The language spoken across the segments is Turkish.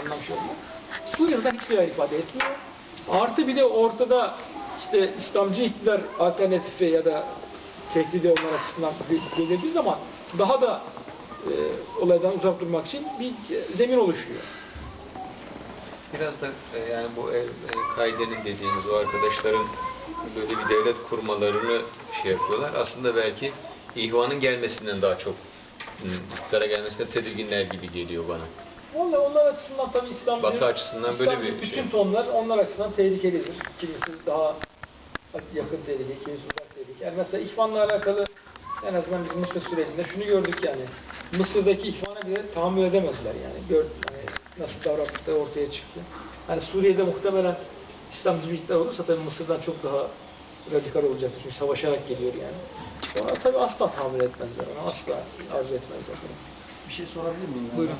anlam şey oluyor. Suriye zaten hiçbir yer ifade etmiyor. Artı bir de ortada işte İslamcı iktidar alternatifi ya da tehdidi onlar açısından belirlediği zaman daha da e, olaydan uzak durmak için bir e, zemin oluşuyor. Biraz da e, yani bu El, El Kaide'nin dediğimiz o arkadaşların böyle bir devlet kurmalarını şey yapıyorlar. Aslında belki ihvanın gelmesinden daha çok iktidara gelmesinden tedirginler gibi geliyor bana. Onlar, onlar açısından tabii İslamcı, Batı açısından böyle İslamcı bir bütün şey. tonlar onlar açısından tehlikelidir. Kimisi daha yakın tehlike, kimisi uzak tehlike. Yani mesela ihvanla alakalı en azından biz Mısır sürecinde şunu gördük yani. Mısır'daki ihvana bile tahammül edemediler yani. Gör, yani nasıl davrandıkları ortaya çıktı. Hani Suriye'de muhtemelen İslamcı bir iktidar olursa tabii Mısır'dan çok daha radikal olacaktır. Çünkü savaşarak geliyor yani. Ona tabii asla tahammül etmezler. Ona asla arzu etmezler. Bir şey sorabilir miyim? Buyurun.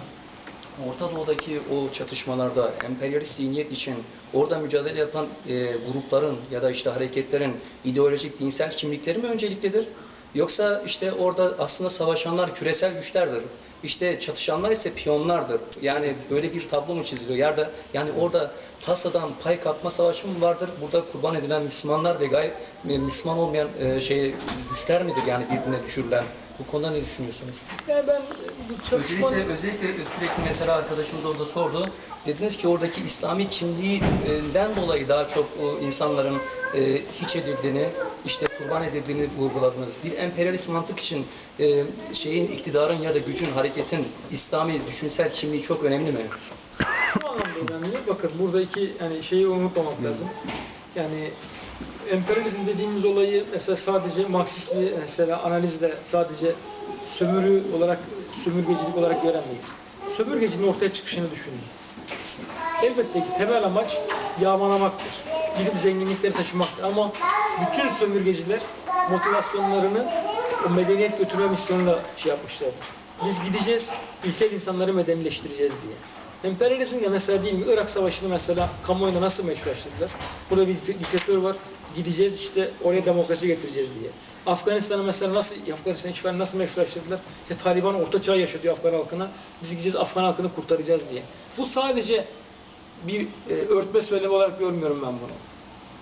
Orta Doğu'daki o çatışmalarda emperyalist zihniyet için orada mücadele yapan e, grupların ya da işte hareketlerin ideolojik, dinsel kimlikleri mi önceliklidir? Yoksa işte orada aslında savaşanlar küresel güçlerdir. İşte çatışanlar ise piyonlardır. Yani böyle bir tablo mu çiziliyor? Yerde yani orada pasadan pay kapma savaşı mı vardır? Burada kurban edilen Müslümanlar ve gayet Müslüman olmayan e, şey güçler midir yani birbirine düşürülen? Bu konuda ne düşünüyorsunuz? Yani ben bu çatışmanın... Özellikle, özellikle sürekli mesela arkadaşımız orada sordu. Dediniz ki oradaki İslami kimliğinden dolayı daha çok insanların e, hiç edildiğini, işte kurban edildiğini vurguladınız. Bir emperyalist mantık için e, şeyin, iktidarın ya da gücün, hareketin İslami düşünsel kimliği çok önemli mi? Şu anlamda önemli. Bakın burada iki yani şeyi unutmamak lazım. Yani emperyalizm dediğimiz olayı mesela sadece Marksist bir mesela analizde sadece sömürü olarak, sömürgecilik olarak göremeyiz. Sömürgecinin ortaya çıkışını düşünün. Elbette ki temel amaç yağmalamaktır. Gidip zenginlikleri taşımaktır. Ama bütün sömürgeciler motivasyonlarını o medeniyet götürme misyonuyla şey yapmışlardır. Biz gideceğiz, ilkel insanları medenileştireceğiz diye. Emperyalizmle mesela değil mi Irak Savaşı'nı mesela kamuoyunda nasıl meşrulaştırdılar? Burada bir diktatör var, gideceğiz işte oraya demokrasi getireceğiz diye. Afganistan'ı mesela nasıl, Afganistan işgalini nasıl meşrulaştırdılar? İşte Taliban orta çağ yaşatıyor Afgan halkına, biz gideceğiz Afgan halkını kurtaracağız diye. Bu sadece bir e, örtme söylemi olarak görmüyorum ben bunu.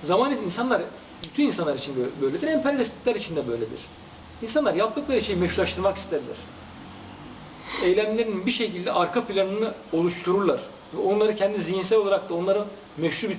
Zaman insanlar, bütün insanlar için böyle- böyledir, emperyalistler için de böyledir. İnsanlar yaptıkları şeyi meşrulaştırmak isterler eylemlerinin bir şekilde arka planını oluştururlar. Ve onları kendi zihinsel olarak da onları meşru bir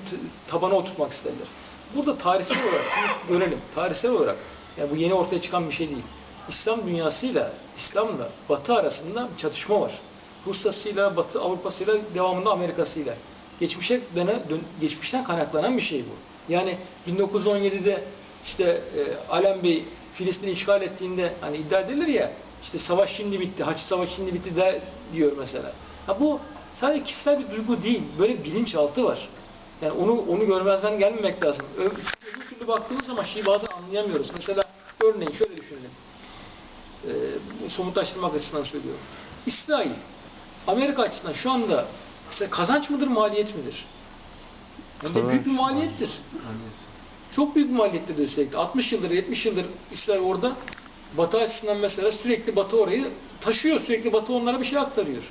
tabana oturtmak isterler. Burada tarihsel olarak şunu görelim. Tarihsel olarak yani bu yeni ortaya çıkan bir şey değil. İslam dünyasıyla, İslam'la Batı arasında çatışma var. Rusya'sıyla, Batı Avrupa'sıyla, devamında Amerika'sıyla. Geçmişe döne, dön- geçmişten kaynaklanan bir şey bu. Yani 1917'de işte e, Alem Bey Filistin'i işgal ettiğinde hani iddia edilir ya işte savaş şimdi bitti, Haç Savaşı şimdi bitti de diyor mesela. Ha bu sadece kişisel bir duygu değil, böyle bilinçaltı var. Yani onu onu görmezden gelmemek lazım. Öbür türlü baktığımız zaman şeyi bazen anlayamıyoruz. Mesela örneğin şöyle düşünelim. Ee, somutlaştırmak açısından söylüyorum. İsrail, Amerika açısından şu anda mesela kazanç mıdır, maliyet midir? Bence büyük bir maliyettir. Çok büyük bir maliyettir de üstelik. 60 yıldır, 70 yıldır İsrail orada. Batı açısından mesela sürekli Batı orayı taşıyor. Sürekli Batı onlara bir şey aktarıyor.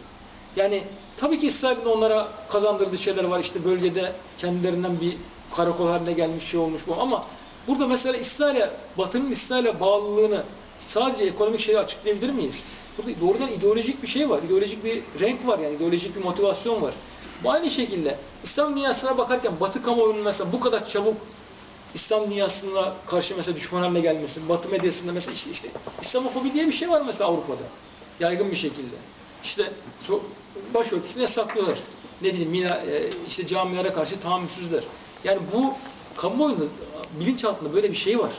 Yani tabii ki İsrail'in onlara kazandırdığı şeyler var. İşte bölgede kendilerinden bir karakol haline gelmiş şey olmuş bu. Ama burada mesela İsrail'e, Batı'nın İsrail'e bağlılığını sadece ekonomik şeyle açıklayabilir miyiz? Burada doğrudan ideolojik bir şey var. ideolojik bir renk var yani. ideolojik bir motivasyon var. Bu aynı şekilde İslam dünyasına bakarken Batı kamuoyunun mesela bu kadar çabuk İslam dünyasına karşı mesela düşman haline gelmesi, Batı medyasında mesela işte, işte İslamofobi diye bir şey var mesela Avrupa'da. Yaygın bir şekilde. İşte başörtüsünü yasaklıyorlar. Ne bileyim mina, e, işte camilara karşı tahammülsüzler. Yani bu kamuoyunda bilinçaltında böyle bir şey var.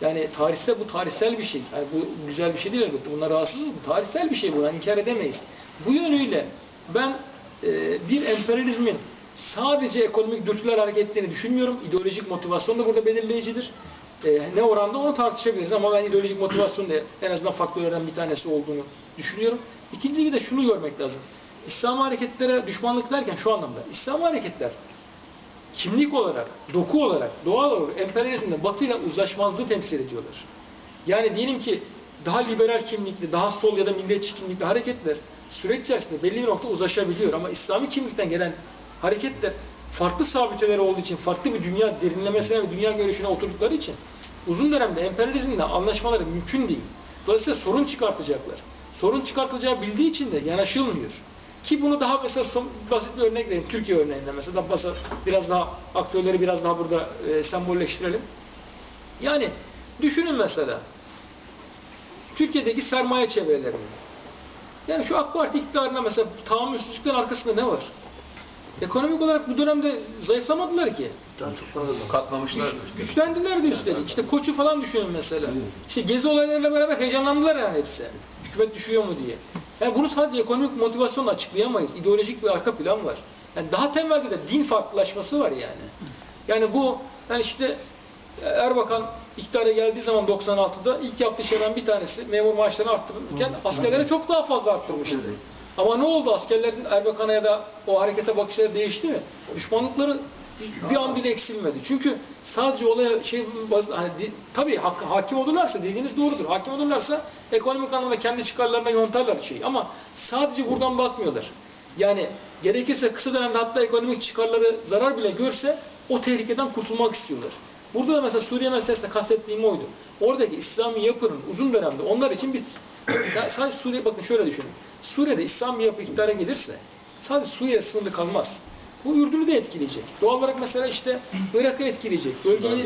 Yani tarihsel bu tarihsel bir şey. Yani bu güzel bir şey değil elbette. Bunlar rahatsızız. Bu tarihsel bir şey bu. Yani inkar edemeyiz. Bu yönüyle ben e, bir emperyalizmin sadece ekonomik dürtüler hareket ettiğini düşünmüyorum. İdeolojik motivasyon da burada belirleyicidir. E, ne oranda onu tartışabiliriz ama ben ideolojik motivasyon da en azından faktörlerden bir tanesi olduğunu düşünüyorum. İkinci bir de şunu görmek lazım. İslam hareketlere düşmanlık derken şu anlamda. İslam hareketler kimlik olarak, doku olarak, doğal olarak emperyalizmle batıyla uzlaşmazlığı temsil ediyorlar. Yani diyelim ki daha liberal kimlikli, daha sol ya da milliyetçi kimlikli hareketler süreç içerisinde belli bir nokta uzlaşabiliyor ama İslami kimlikten gelen hareketler farklı sabiteleri olduğu için, farklı bir dünya derinlemesine ve dünya görüşüne oturdukları için uzun dönemde emperyalizmle anlaşmaları mümkün değil. Dolayısıyla sorun çıkartacaklar. Sorun çıkartılacağı bildiği için de yanaşılmıyor. Ki bunu daha mesela son, basit bir örnek vereyim. Türkiye örneğinde mesela daha biraz daha aktörleri biraz daha burada e, sembolleştirelim. Yani düşünün mesela Türkiye'deki sermaye çevrelerini. Yani şu AK Parti iktidarına mesela tahammülsüzlüklerin arkasında ne var? Ekonomik olarak bu dönemde zayıflamadılar ki. Daha çok para kazandı. Katlamışlar. Güçlendiler de üstelik. İşte koçu falan düşünün mesela. İşte gezi olaylarıyla beraber heyecanlandılar yani hepsi. Hükümet düşüyor mu diye. Yani bunu sadece ekonomik motivasyonla açıklayamayız. İdeolojik bir arka plan var. Yani daha temelde de din farklılaşması var yani. Yani bu yani işte Erbakan iktidara geldiği zaman 96'da ilk yaptığı şeylerden bir tanesi memur maaşlarını arttırırken askerlere çok daha fazla arttırmıştı. Ama ne oldu? Askerlerin Erbakan'a ya da o harekete bakışları değişti mi? Düşmanlıkları bir an bile eksilmedi. Çünkü sadece olaya şey hani tabii hak- hakim olurlarsa dediğiniz doğrudur. Hakim olurlarsa ekonomik anlamda kendi çıkarlarına yontarlar şeyi. Ama sadece buradan bakmıyorlar. Yani gerekirse kısa dönemde hatta ekonomik çıkarları zarar bile görse o tehlikeden kurtulmak istiyorlar. Burada da mesela Suriye meselesinde kastettiğim oydu. Oradaki İslami yapının uzun dönemde onlar için bir sadece Suriye bakın şöyle düşünün. Suriye'de İslam yapı iktidara gelirse sadece Suriye sınırlı kalmaz. Bu Ürdün'ü de etkileyecek. Doğal olarak mesela işte Irak'ı etkileyecek. Bölgeyi,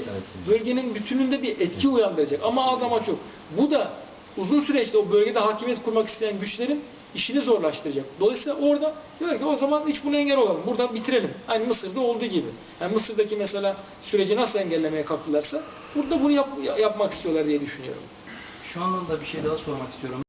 bölgenin bütününde bir etki uyandıracak. Ama az ama çok. Bu da uzun süreçte o bölgede hakimiyet kurmak isteyen güçlerin işini zorlaştıracak. Dolayısıyla orada diyor ki o zaman hiç buna engel olalım. Burada bitirelim. Aynı Mısır'da olduğu gibi. Yani Mısır'daki mesela süreci nasıl engellemeye kalktılarsa burada bunu yap- yapmak istiyorlar diye düşünüyorum. Şu anlamda bir şey daha sormak istiyorum.